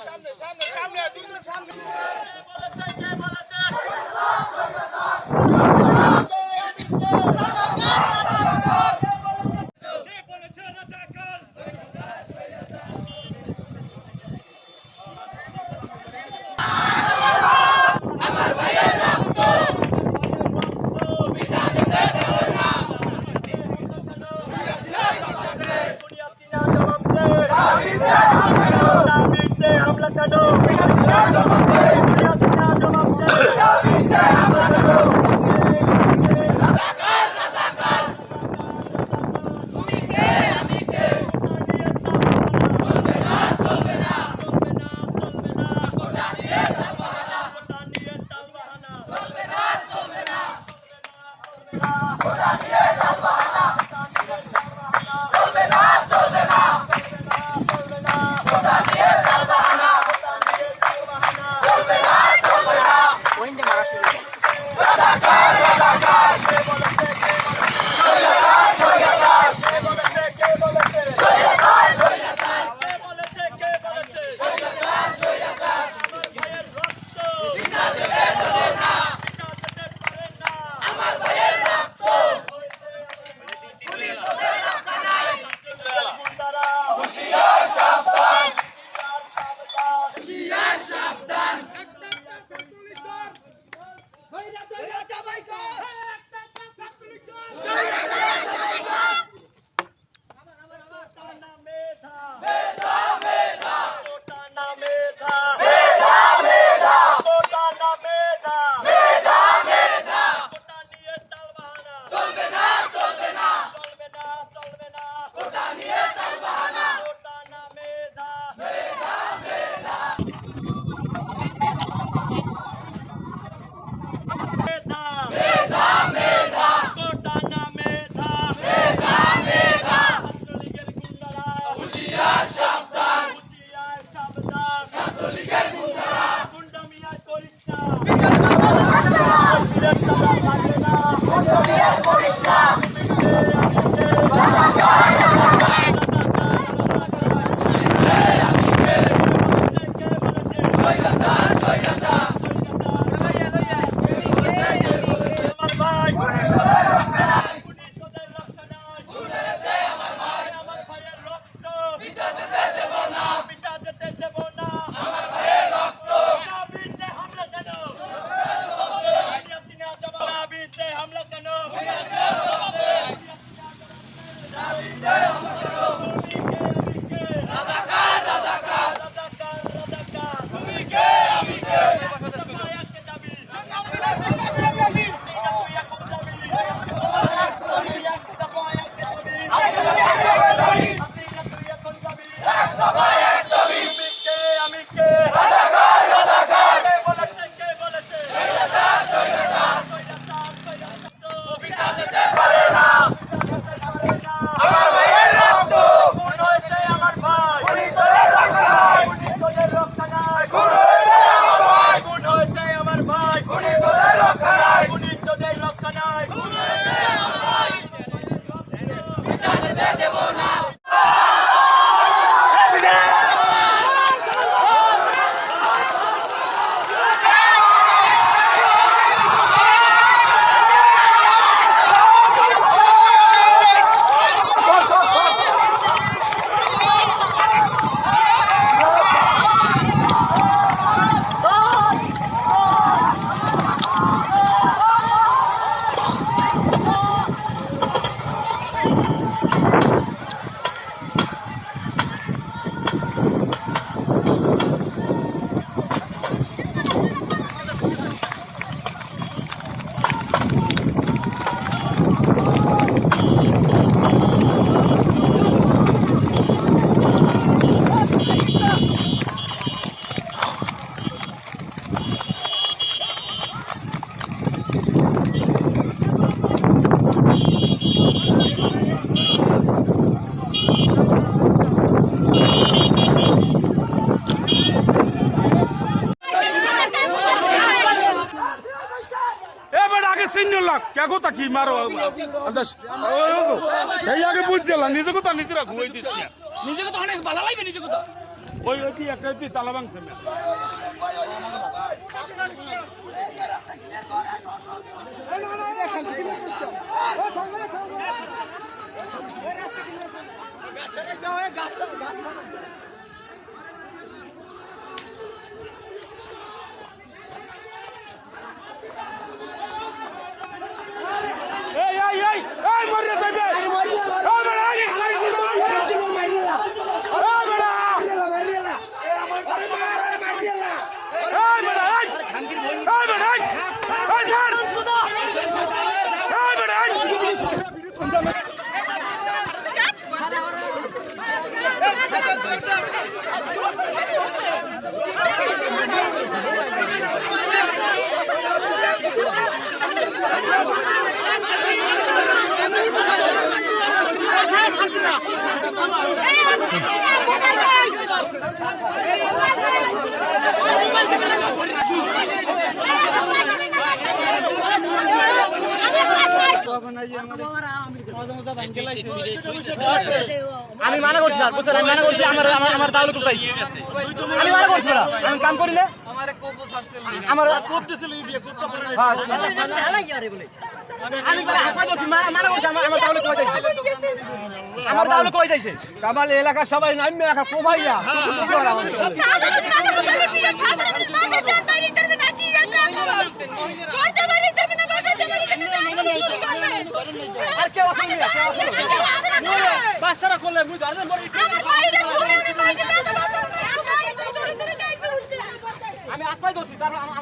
সামনে সামনে সামনে Yeah, হুঁশিয়ার সাবধান জবাব দে কেগো তা কি মারো? এই আগে বুঝছিলাম নিজে কথা নিজে রাখো ওই দিস না। নিজেকে তো অনেক ভালো লাগবে নিজেকে তো ওই ওই কি একটা তালা ভাঙছে? Thank you. আমি মানা করছি স্যার বুঝছেন আমি মানা করছি আমার আমার আমার তাহলে কোথায় আমি মানা করছি না আমি কাম করি না আমার হ্যাঁ, আমি মানে করছি মানা করছি আমার আমার তাহলে কই আমার তাহলে কই যাইছে কামাল এলাকার সবাই নামবে একা কোভাইয়া সাধারণ সাধারণ ঘুরে আমি বাড়িতে না? তো আমার বাড়িতে ঘুরে ঘুরে যাইতে উঠতে আমি আটপাই দোষী আমার